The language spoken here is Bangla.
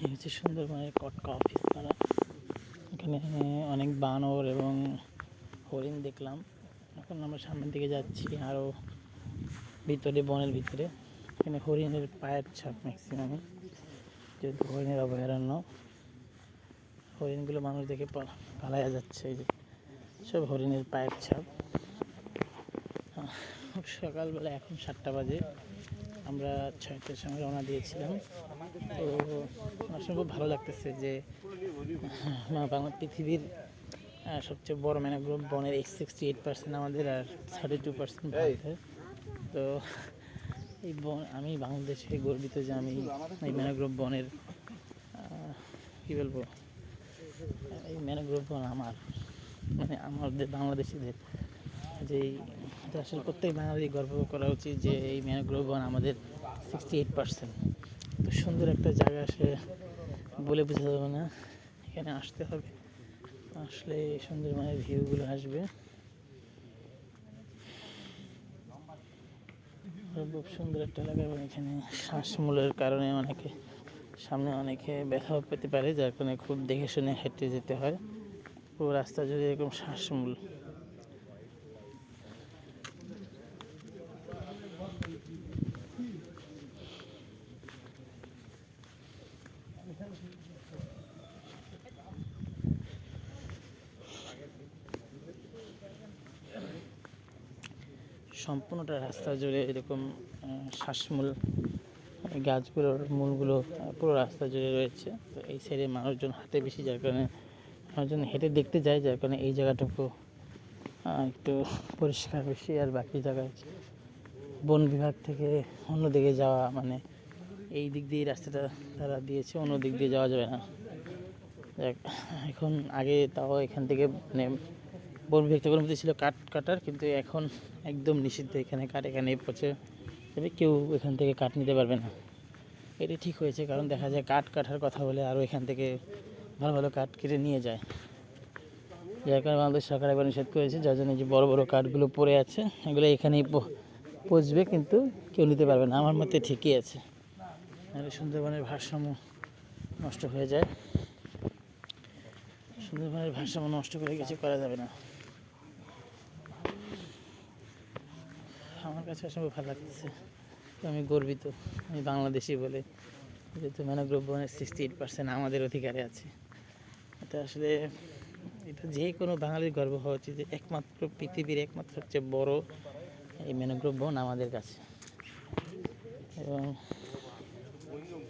এই হচ্ছে সুন্দরবনের কটকা অফিস পাড়া এখানে অনেক বানর এবং হরিণ দেখলাম। এখন আমরা সামনের দিকে যাচ্ছি আরও ভিতরে, বনের ভিতরে। এখানে হরিণের পায়ের ছাপ ম্যাক্সিমামে যেহেতু হরিণের অভয়ারণ্য, হরিণগুলো মানুষ দেখে পা- পালায়া যাচ্ছে এই যে। সব হরিণের পায়ের ছাপ। সকালবেলা এখন সাতটা বাজে। আমরা ছয়টার সময় রওনা দিয়েছিলাম। তো আমার সঙ্গে খুব ভালো লাগতেছে যে বাংলা পৃথিবীর সবচেয়ে বড় ম্যানোগ্রোভ বনের এই সিক্সটি এইট পার্সেন্ট আমাদের আর থার্টি টু পার্সেন্ট ভারতের তো এই বন, আমি বাংলাদেশে গর্বিত যে আমি এই ম্যানোগ্রোভ বনের কী বলব? এই ম্যানোগ্রোভ বন আমার মানে আমাদের বাংলাদেশিদের। যে আসলে প্রত্যেক বাঙালি গর্ব করা উচিত যে এই ম্যানোগ্রোভ বন আমাদের সিক্সটি এইট পার্সেন্ট তো সুন্দর একটা জায়গা আসলে বলে বোঝা যাবে না, এখানে আসতে হবে। আসলে এই সুন্দরবনের ভিউগুলো আসবে। খুব সুন্দর একটা এলাকা এবং এখানে শ্বাসমূলের কারণে অনেকে, সামনে অনেকে ব্যথাও পেতে পারে, যার কারণে খুব দেখে শুনে হেঁটে যেতে হয়। পুরো রাস্তা জুড়ে এরকম শ্বাসমূল। সম্পূর্ণটা রাস্তা জুড়ে এরকম শ্বাসমূল, গাছগুলোর মূলগুলো পুরো রাস্তা জুড়ে রয়েছে। তো এই সাইডে মানুষজন হাতে বেশি, যার কারণে মানুষজন হেঁটে দেখতে যায়, যার কারণে এই জায়গাটুকু একটু পরিষ্কার বেশি। আর বাকি জায়গায় বন বিভাগ থেকে অন্যদিকে যাওয়া মানে এই দিক দিয়ে রাস্তাটা তারা দিয়েছে, অন্য দিক দিয়ে যাওয়া যাবে না। এখন আগে তাও এখান থেকে মানে বন থেকে ছিল কাঠ কাটার, কিন্তু এখন একদম নিষিদ্ধ এখানে কাঠ এখানে পচে যাবে, কেউ এখান থেকে কাঠ নিতে পারবে না। এটি ঠিক হয়েছে, কারণ দেখা যায় কাঠ কাটার কথা বলে আরও এখান থেকে ভালো ভালো কাঠ কেটে নিয়ে যায়। যার কারণে বাংলাদেশ সরকার এবার নিষেধ করেছে, যার জন্য যে বড় বড় কাঠগুলো পড়ে আছে, এগুলো এখানেই পচবে, কিন্তু কেউ নিতে পারবে না। আমার মতে ঠিকই আছে। নাহলে সুন্দরবনের ভারসাম্য নষ্ট হয়ে যায়। সুন্দরবনের ভারসাম্য নষ্ট করে কিছু করা যাবে না। আমার কাছে আসলে ভালো লাগতেছে আমি গর্বিত, আমি বাংলাদেশি বলে যেহেতু ম্যানোগ্রোভ বনের সিক্সটি এইট পার্সেন্ট আমাদের অধিকারে আছে। এটা আসলে, এটা যে কোনো বাঙালির গর্ব হওয়া উচিত যে একমাত্র পৃথিবীর একমাত্র সবচেয়ে বড় এই ম্যানোগ্রোভ বন আমাদের কাছে। এবং 뭐 보이는